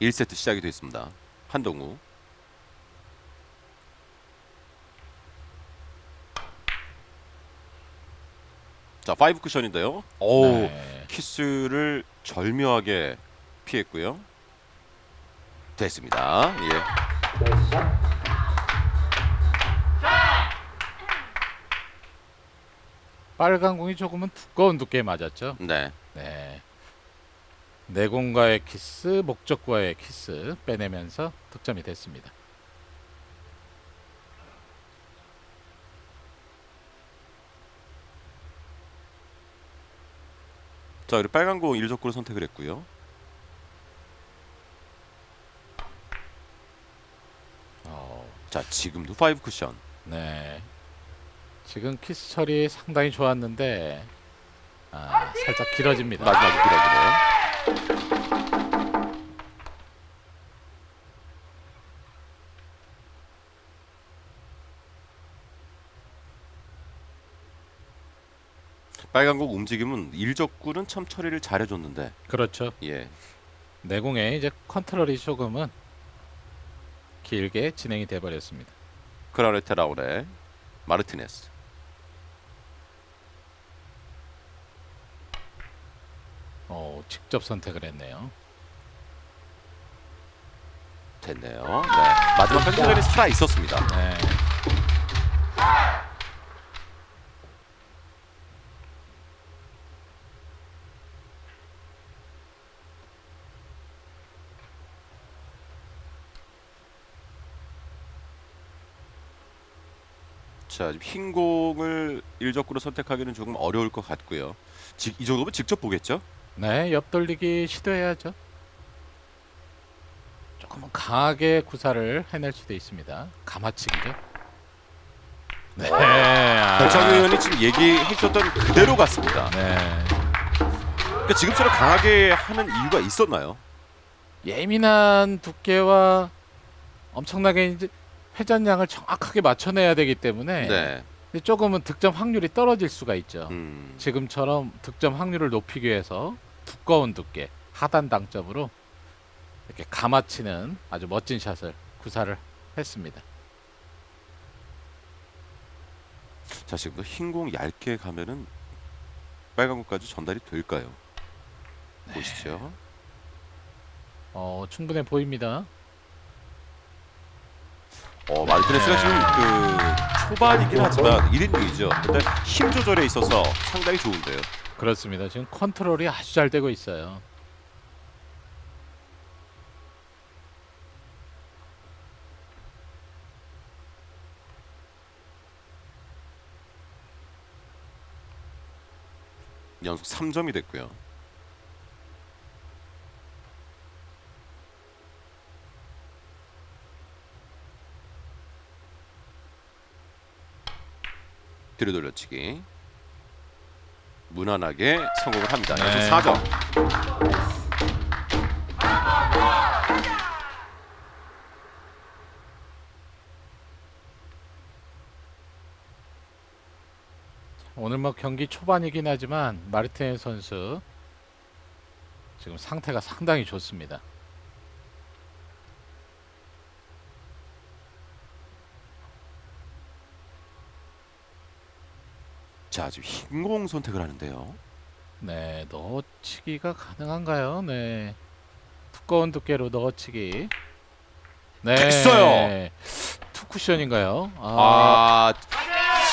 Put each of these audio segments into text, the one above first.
1세트 시작이 됐습니다. 한동우. 자, 5 쿠션인데요. 오, 네. 키스를 절묘하게 피했고요. 됐습니다. 예. 빨간 공이 조금은 두꺼운 두께 맞았죠. 네. 네. 내공과의 키스, 목적과의 키스 빼내면서 득점이 됐습니다. 자, 그리고 빨간 공 1적구를 선택을 했고요. 어, 자, 지금도 5 쿠션. 네. 지금 키스 처리 상당히 좋았는데 아, 살짝 길어집니다. 마지막에 길어지네요. 빨간 공 움직임은 일적구는 참 처리를 잘해줬는데 그렇죠. 예 내공에 이제 컨트롤이 조금은 길게 진행이 돼 버렸습니다. 크라레테 라우레 마르티네스 어, 직접 선택을 했네요. 됐네요. 네 마지막까지 시간이 살아 있었습니다. 네. 자 흰 공을 일적구로 선택하기는 조금 어려울 것 같고요. 지, 이 정도면 직접 보겠죠? 네, 옆 돌리기 시도해야죠. 조금은 강하게 구사를 해낼 수도 있습니다. 가마치기죠. 네. 아, 백창규 의원이 지금 얘기해 주셨던 그대로 같습니다. 네. 그러니까 지금처럼 강하게 하는 이유가 있었나요? 예민한 두께와 엄청나게 이제 회전량을 정확하게 맞춰내야 되기 때문에 네. 조금은 득점 확률이 떨어질 수가 있죠. 음. 지금처럼 득점 확률을 높이기 위해서 두꺼운 두께 하단 당점으로 이렇게 감아치는 아주 멋진 샷을 구사를 했습니다. 자 지금도 흰 공 얇게 가면은 빨간 공까지 전달이 될까요? 보시죠. 어, 충분해 보입니다. 어 마르티네스가 지금 그 초반이긴 하지만 1인용이죠. 근데 힘 조절에 있어서 상당히 좋은데요. 그렇습니다. 지금 컨트롤이 아주 잘 되고 있어요. 연속 3점이 됐고요. 뒤로 돌려치기 무난하게 성공을 합니다. 연속 네. 4점. 오늘 뭐 경기 초반이긴 하지만 마르티네 선수 지금 상태가 상당히 좋습니다. 자 지금 흰공 선택을 하는데요. 네, 넣어치기가 가능한가요? 네. 두꺼운 두께로 넣어치기. 네. 됐어요! 투 쿠션인가요? 아, 아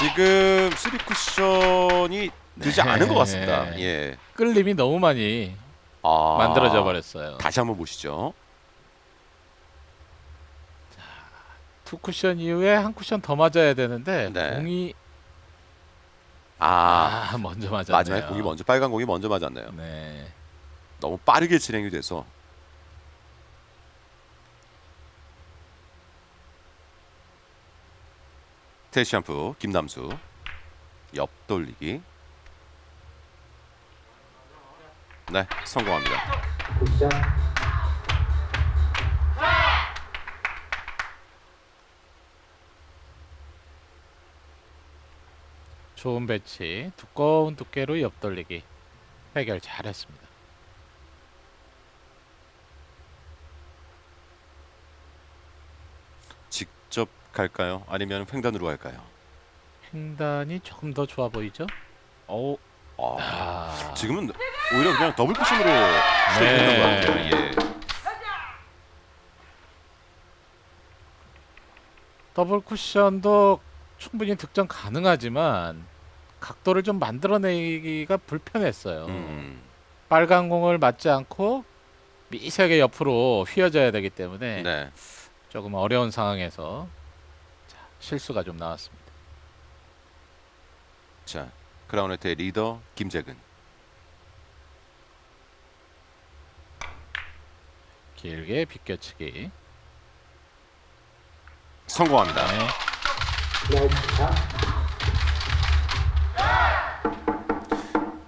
지금 3 쿠션이 되지 네. 않은 것 같습니다. 예. 끌림이 너무 많이 아, 만들어져 버렸어요. 다시 한번 보시죠. 투 쿠션 이후에 한 쿠션 더 맞아야 되는데 네. 공이 아, 아, 먼저 맞았네요. 마지막에 공이 먼저 빨간 공이 먼저 맞았네요. 네. 너무 빠르게 진행이 돼서 테시샴푸 김남수 옆 돌리기 네 성공합니다. 좋은 배치, 두꺼운 두께로 옆돌리기 해결 잘했습니다. 직접 갈까요? 아니면 횡단으로 갈까요? 횡단이 조금 더 좋아 보이죠? 어, 아, 아, 지금은 오히려 그냥 더블 쿠션으로 시작했던 네. 것 같아요. 예. 더블 쿠션도 충분히 득점 가능하지만 각도를 좀 만들어내기가 불편했어요. 음, 빨간 공을 맞지 않고 미세하게 옆으로 휘어져야 되기 때문에 네. 조금 어려운 상황에서 자, 실수가 좀 나왔습니다. 자, 크라운네트의 리더 김재근. 길게 비껴치기. 성공합니다. 네.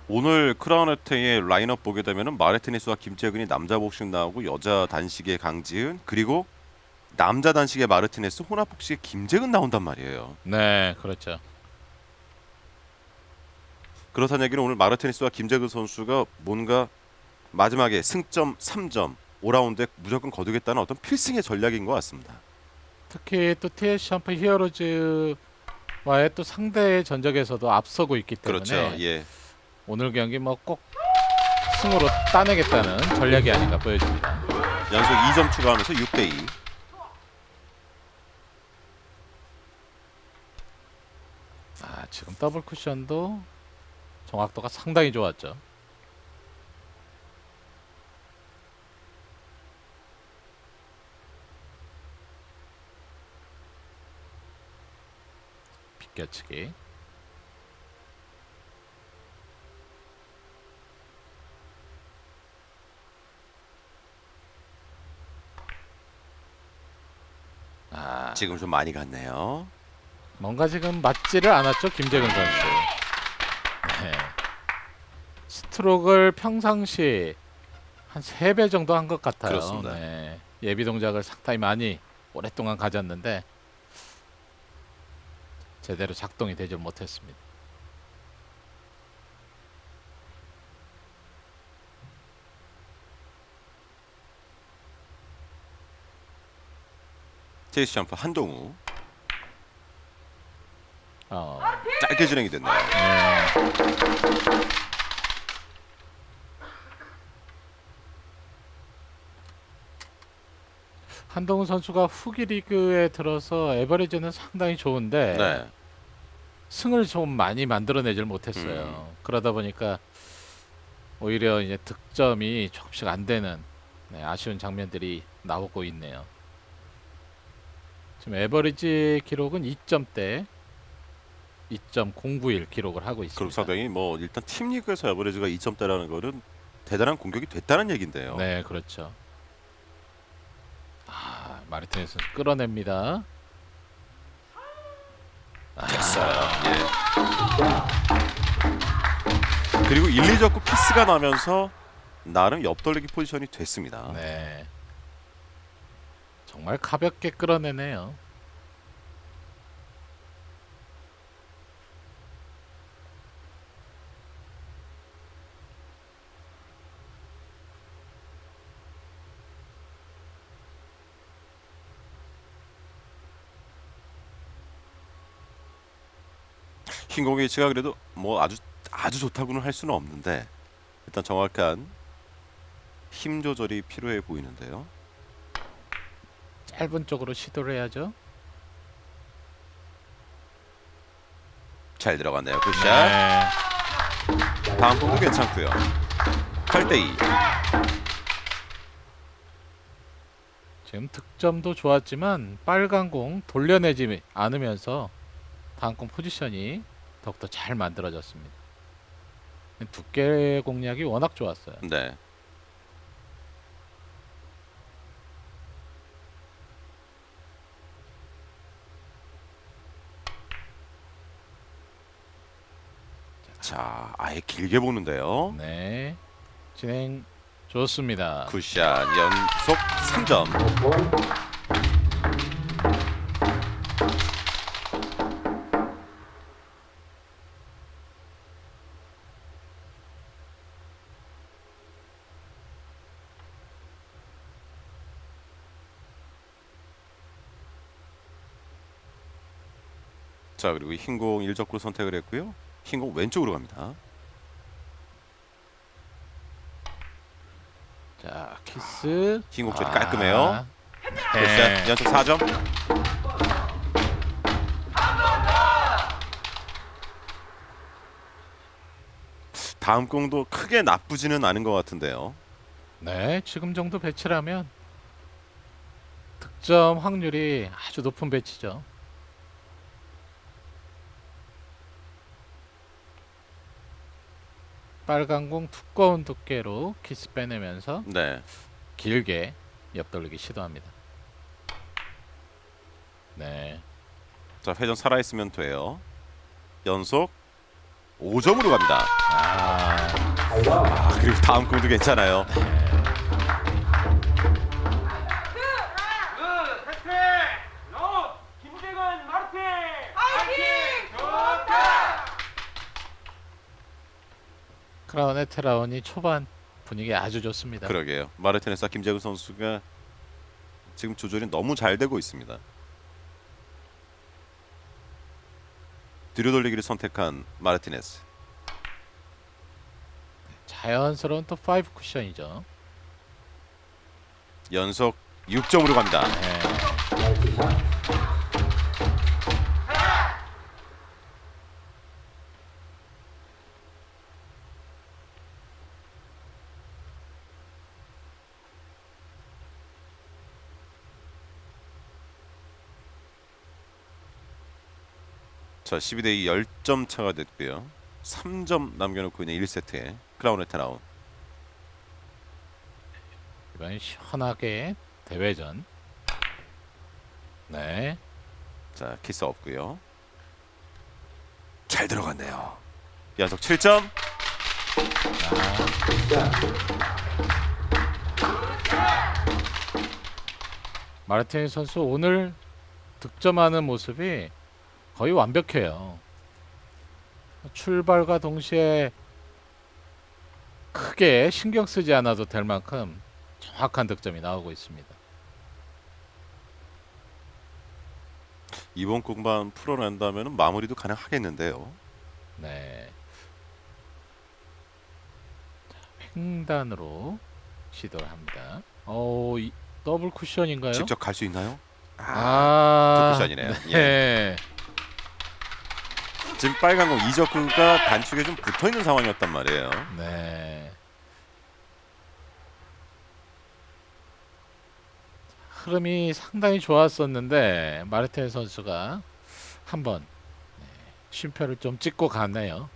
오늘 크라운네트의 라인업 보게 되면은 마르티네스와 김재근이 남자 복식 나오고 여자 단식의 강지은 그리고 남자 단식의 마르티네스 혼합 복식의 김재근 나온단 말이에요. 네, 그렇죠. 그렇다는 얘기는 오늘 마르티네스와 김재근 선수가 뭔가 마지막에 승점 3점 5라운드에 무조건 거두겠다는 어떤 필승의 전략인 것 같습니다. 특히 또 TS 샴프 히어로즈와의 또 상대 전적에서도 앞서고 있기 때문에 그렇죠. 예. 오늘 경기 뭐 꼭 승으로 따내겠다는 전략이 아닌가 보여집니다. 연속 2점 추가하면서 6대 2. 아, 지금 더블 쿠션도 정확도가 상당히 좋았죠. 비껴치기. 아, 지금 좀 많이 갔네요. 뭔가 지금 맞지를 않았죠 김재근 선수. 네. 스트로크를 평상시 한세배 정도 한 것 같아요. 그렇습니다. 네. 예비 동작을 상당히 많이 오랫동안 가졌는데 제대로 작동이 되질 못했습니다. 테이스 점프 한동우 어, 짧게 진행이 됐네요. 네. 한동훈 선수가 후기 리그에 들어서 에버리지는 상당히 좋은데 네. 승을 좀 많이 만들어내질 못했어요. 음. 그러다 보니까 오히려 이제 득점이 조금씩 안 되는 네, 아쉬운 장면들이 나오고 있네요. 지금 에버리지 기록은 2점대 2.091 기록을 하고 그럼 있습니다. 상당히 뭐 일단 팀 리그에서 에버리지가 2점대라는 거는 대단한 공격이 됐다는 얘긴데요. 네, 그렇죠. 아, 마르티네스 끌어냅니다. 아, 됐어요. 예. 그리고 1, 2 잡고 키스가 나면서 나름 옆돌리기 포지션이 됐습니다. 네. 정말 가볍게 끌어내네요. 흰공의 위치가 그래도 뭐 아주 아주 좋다고는 할 수는 없는데 일단 정확한 힘 조절이 필요해 보이는데요. 짧은 쪽으로 시도를 해야죠. 잘 들어갔네요. 굿샷. 네. 다음 공도 괜찮고요. 8대 2. 지금 득점도 좋았지만 빨간 공 돌려내지 않으면서 다음 공 포지션이 더욱더 잘 만들어졌습니다. 두께 공략이 워낙 좋았어요. 네. 자, 아예 길게 보는데요. 네. 진행 좋습니다. 굿샷 연속 3점. 자 그리고 흰공 일적구를 선택을 했고요. 흰공 왼쪽으로 갑니다. 자 키스 흰공 처리 아, 깔끔해요. 네. 연속 4점. 다음 공도 크게 나쁘지는 않은 것 같은데요. 네 지금 정도 배치라면 득점 확률이 아주 높은 배치죠 빨간 공 두꺼운 두께로 키스 빼내면서 네. 길게 옆돌리기 시도합니다 네 자 회전 살아있으면 돼요. 연속 5점으로 갑니다. 아, 아, 그리고 다음 공도 괜찮아요. 그 크라운 에테라운이 초반 분위기 아주 좋습니다 그러게요. 마르티네스와 김재근 선수가 지금 조절이 너무 잘 되고 있습니다. 뒤로 돌리기를 선택한 마르티네스. 자연스러운 또 5 쿠션이죠 연속 6점으로 갑니다. 네. 자, 12대 2 10점 차가 됐고요. 3점 남겨놓고 있는 1세트에 크라운 에테나운. 이번 시원하게 대회전. 네. 자, 키스 없고요. 잘 들어갔네요. 연속 7점. 마르티니 선수 오늘 득점하는 모습이 거의 완벽해요. 출발과 동시에 크게 신경 쓰지 않아도 될 만큼 정확한 득점이 나오고 있습니다. 이번 공반 풀어낸다면 마무리도 가능하겠는데요. 네. 자, 횡단으로 시도를 합니다. 어, 이 더블 쿠션인가요? 직접 갈 수 있나요? 아, 투쿠션이네요. 예. 네. 지금 빨간 공 이적구가 단축에 좀 붙어 있는 상황이었단 말이에요. 네. 흐름이 상당히 좋았었는데 마르테네 선수가 한번 네, 쉼표를 좀 찍고 갔네요.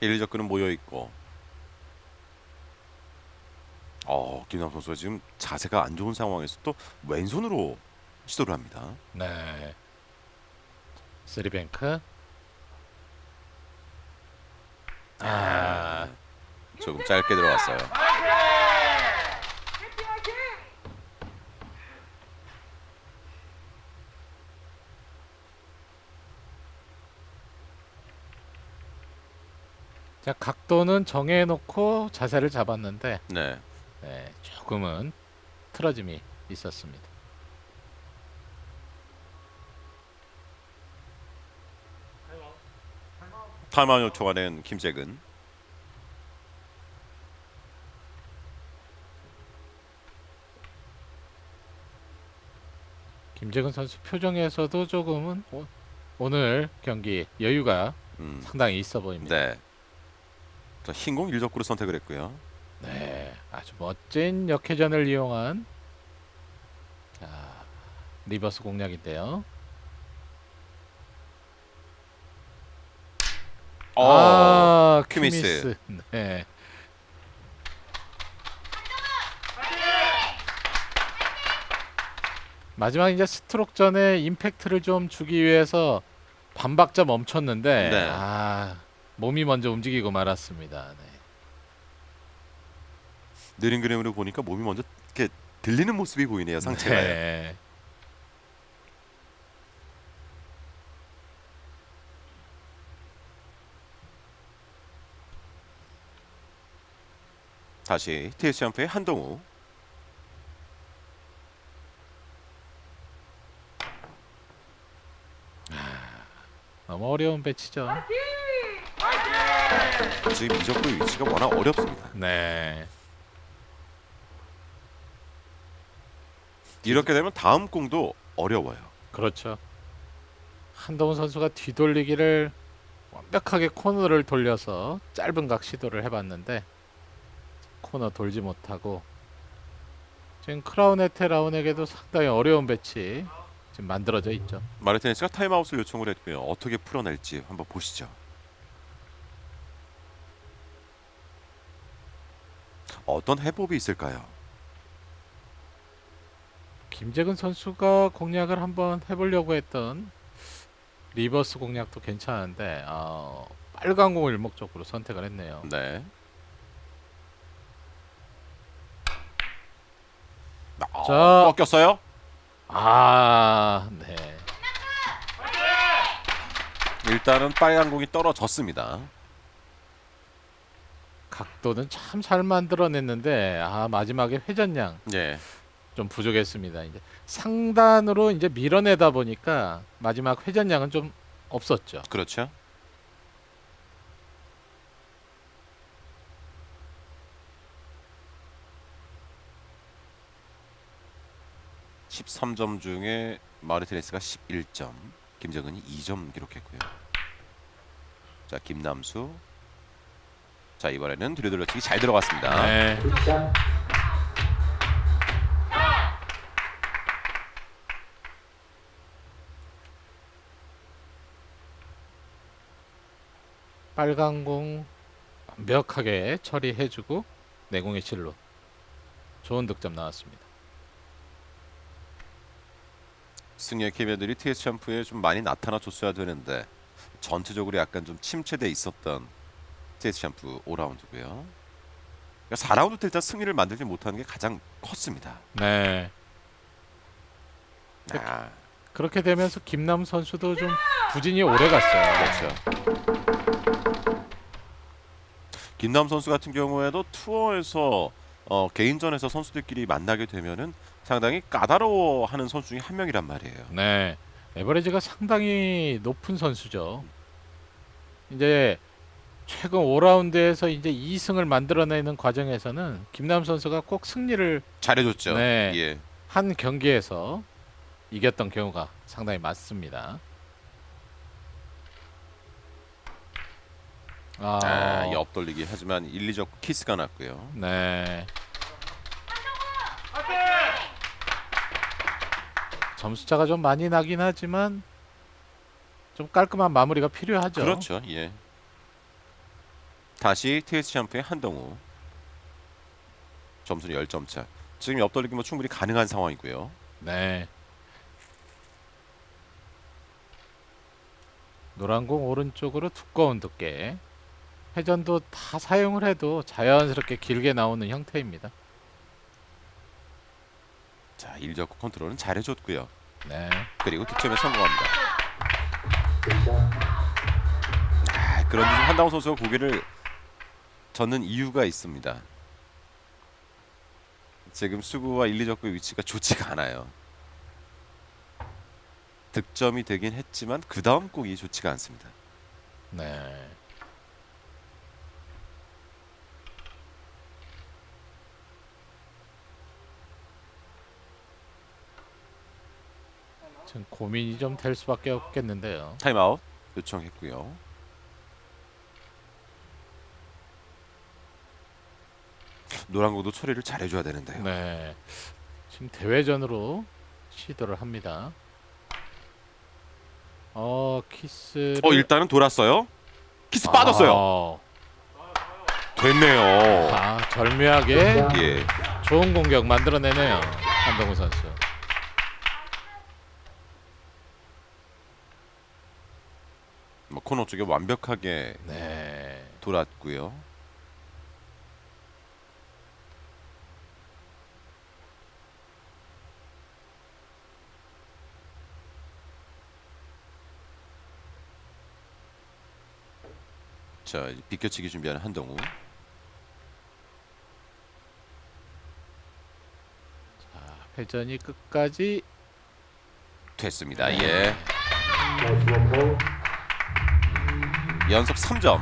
1, 2적구는 모여 있고. 어, 김남 선수가 지금 자세가 안 좋은 상황에서 또 왼손으로 시도를 합니다. 네. 쓰리뱅크. 아, 조금 짧게 들어왔어요. 자 각도는 정해놓고 자세를 잡았는데 네. 네, 조금은 틀어짐이 있었습니다. 타임아웃 요청하는 김재근. 김재근 선수 표정에서도 조금은 오, 오늘 경기 여유가 음. 상당히 있어 보입니다. 네. 자, 흰공 1적구를 선택을 했고요. 네, 아주 멋진 역회전을 이용한 자, 리버스 공략인데요. 아, 큐미스. 큐미스. 네. 마지막 이제 스트로크 전에 임팩트를 좀 주기 위해서 반박자 멈췄는데 네. 아 몸이 먼저 움직이고 말았습니다. 네. 느린 그림으로 보니까 몸이 먼저 이렇게 들리는 모습이 보이네요. 상체가. 네. 다시 TS 점프의 한동우 아, 너무 어려운 배치죠. 지금 이적구의 위치가 워낙 어렵습니다. 네. 이렇게 되면 다음 공도 어려워요. 그렇죠. 한동훈 선수가 뒤돌리기를 완벽하게 코너를 돌려서 짧은 각 시도를 해봤는데 코너 돌지 못하고 지금 크라운 에테 라운에게도 상당히 어려운 배치 지금 만들어져 있죠. 마르티네스가 타임아웃을 요청을 했고요. 어떻게 풀어낼지 한번 보시죠. 어떤 해법이 있을까요? 김재근 선수가 공략을 한번 해보려고 했던 리버스 공략도 괜찮은데 어, 빨간 공을 일목적으로 선택을 했네요. 네. 아, 자. 꺾였어요? 아, 네. 일단은 빨간 공이 떨어졌습니다. 각도는 참 잘 만들어냈는데 아 마지막에 회전량 예. 좀 부족했습니다. 이제 상단으로 이제 밀어내다 보니까 마지막 회전량은 좀 없었죠. 그렇죠. (13점) 중에 마르티네스가 (11점) 김정은이 (2점) 기록했고요 자 김남수 자 이번에는 뒤로돌려치기 잘 들어갔습니다 네. 빨간 공 완벽하게 처리해주고 내공의 실로 좋은 득점 나왔습니다. 승리의 캐비어들이 TS 챔프에 좀 많이 나타나 줬어야 되는데 전체적으로 약간 좀 침체돼 있었던 TS 챔프 5라운드고요. 그러니까 4라운드 때 일단 승리를 만들지 못하는 게 가장 컸습니다. 네. 아, 그렇게 되면서 김남 선수도 좀 부진이 오래 갔어요. 그렇죠. 김남 선수 같은 경우에도 투어에서 어, 개인전에서 선수들끼리 만나게 되면은 상당히 까다로워하는 선수 중에 한 명이란 말이에요. 네. 에버리지가 상당히 높은 선수죠. 이제 최근 5라운드에서 이제 2승을 만들어내는 과정에서는 김남 선수가 꼭 승리를 잘해줬죠. 네. 예. 한 경기에서 이겼던 경우가 상당히 많습니다. 아, 아, 옆 돌리기 하지만 1, 2적 키스가 났고요. 네. 점수차가 좀 많이 나긴 하지만 좀 깔끔한 마무리가 필요하죠. 그렇죠. 예. 다시 TS 챔프의 한동우. 점수는 10점 차. 지금 옆 돌리기 뭐 충분히 가능한 상황이고요. 네. 노란 공 오른쪽으로 두꺼운 두께. 회전도 다 사용을 해도 자연스럽게 길게 나오는 형태입니다. 자, 1적 컨트롤은 잘해줬고요. 네. 그리고 득점에 성공합니다. 아, 그런데 지금 한다운 선수가 고개를 젓는 이유가 있습니다. 지금 수구와 1, 2적구의 위치가 좋지가 않아요. 득점이 되긴 했지만 그 다음 공이 좋지가 않습니다. 네. 지금 고민이 좀 될 수밖에 없겠는데요. 타임아웃 요청했고요. 노란공도 처리를 잘해줘야 되는데요. 네. 지금 대회전으로 시도를 합니다. 어 키스를 어 일단은 돌았어요. 키스 빠졌어요. 됐네요. 아, 아, 절묘하게 예. 좋은 공격 만들어내네요. 한동우 선수. 뭐 코너 쪽에 완벽하게 네. 돌았고요. 자, 비껴치기 준비하는 한동우. 회전이 끝까지 됐습니다. 예. 연속 3점.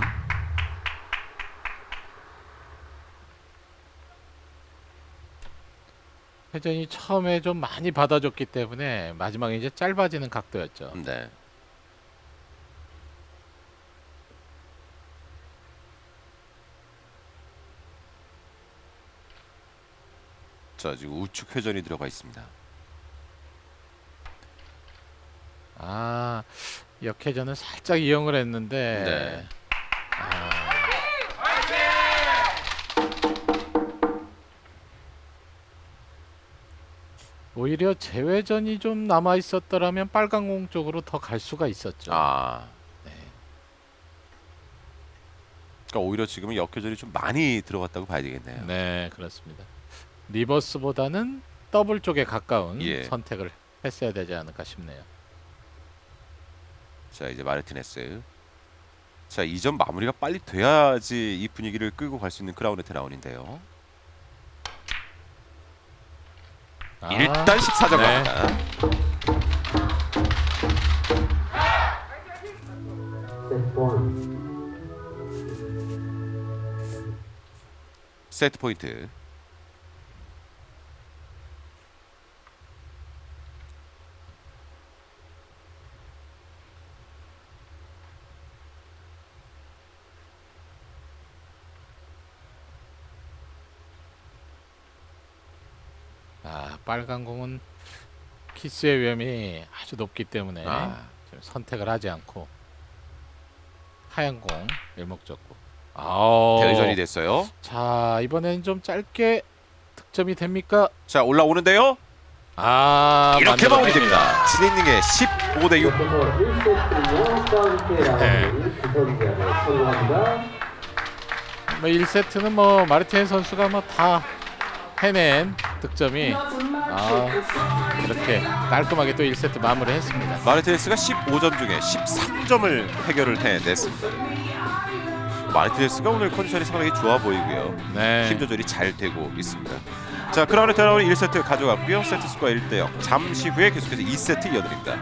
회전이 처음에 좀 많이 받아줬기 때문에 마지막에 이제 짧아지는 각도였죠. 네. 자 지금 우측 회전이 들어가 있습니다. 아 역회전을 살짝 이용을 했는데 네. 아, 오히려 재회전이 좀 남아 있었더라면 빨간 공 쪽으로 더 갈 수가 있었죠. 아. 네. 그러니까 오히려 지금은 역회전이 좀 많이 들어갔다고 봐야 되겠네요. 네, 그렇습니다. 리버스보다는 더블 쪽에 가까운 예. 선택을 했어야 되지 않을까 싶네요. 자 이제 마르티네스. 자 이점 마무리가 빨리 돼야지 이 분위기를 끌고 갈 수 있는 크라우네트 라운인데요. 아, 일단 14점 네. 갑니다. 세트 포인트. 아, 빨간 공은 키스의 위험이 아주 높기 때문에 아. 선택을 하지 않고 하얀 공 일목적고. 아, 대회전이 됐어요. 자 이번엔 좀 짧게 득점이 됩니까? 자 올라오는데요. 아 이렇게. 마무리됩니다. 진행링의 15 대 6. 네. 뭐 1세트는 뭐 마르티네 선수가 뭐 다 해낸 득점이 아 이렇게 깔끔하게 또 1세트 마무리 했습니다. 마르티네스가 15점 중에 13점을 해결을 해냈습니다. 마르티네스가 오늘 컨디션이 상당히 좋아 보이고요. 네. 힘 조절이 잘 되고 있습니다. 자, 크라운의 테라운 1세트 가져갔고요. 세트 스코어 1대 0. 잠시 후에 계속해서 2세트 이어드립니다.